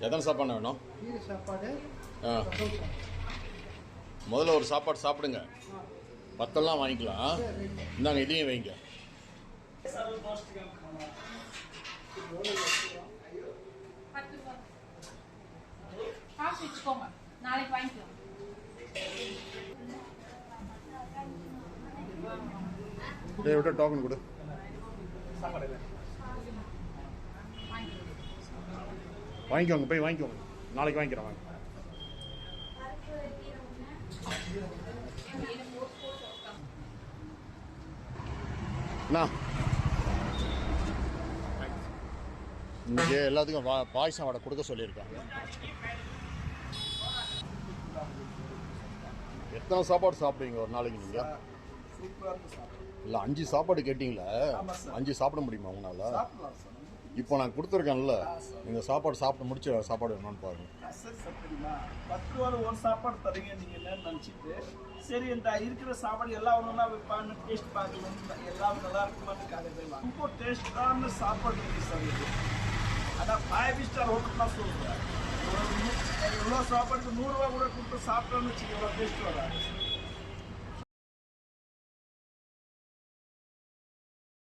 எத்தனை சாப்பாடு வேணும்? சாப்பாடு. ஆ. முதல்ல ஒரு சாப்பாடு சாப்பிடுங்க. பத்தெல்லாம் வாங்கிக்கலாம். இந்தாங்க இதையும் வைங்க. நாளைக்கு வாங்கிக்கலாம். டோக்கன் கொடு. வாங்கிக்கோங்க போய் வாங்கிக்கோங்க. நாளைக்கு வாங்கிக்கிறேன் வாங்க. இன்னைக்கு எல்லாத்துக்கும் வா பாயசம் வடை கொடுக்க சொல்லியிருக்காங்க. எத்தனை சாப்பாடு சாப்பிடுவீங்க ஒரு நாளைக்கு நீங்கள் இல்லை அஞ்சு சாப்பாடு கேட்டிங்களே. அஞ்சு சாப்பிட முடியுமா உங்களால்? இப்போ நான் கொடுத்துருக்கேன்ல இந்த சாப்பாடு சாப்பிட்டு முடிச்ச சாப்பாடு வேணும்னு பாருங்க. சார் தெரியுமா பத்து ரூபா ஒரு சாப்பாடு தரீங்க நீங்க என்னன்னு நினச்சிட்டு சரி இந்த இருக்கிற சாப்பாடு எல்லாம் ஒன்றா வைப்பான்னு டேஸ்ட் பார்க்கணும் எல்லாம் நல்லா இருக்குமான்னு காலை ரொம்ப டேஸ்டான சாப்பாடு இருக்கு சார் இது. ஆனால் ஃபைவ் ஸ்டார் ஹோட்டல் தான் சொல்கிறேன் எவ்வளோ சாப்பாடுக்கு நூறுரூவா கூட கொடுத்து சாப்பிட்டோன்னு வச்சுக்க டேஸ்ட் வராது.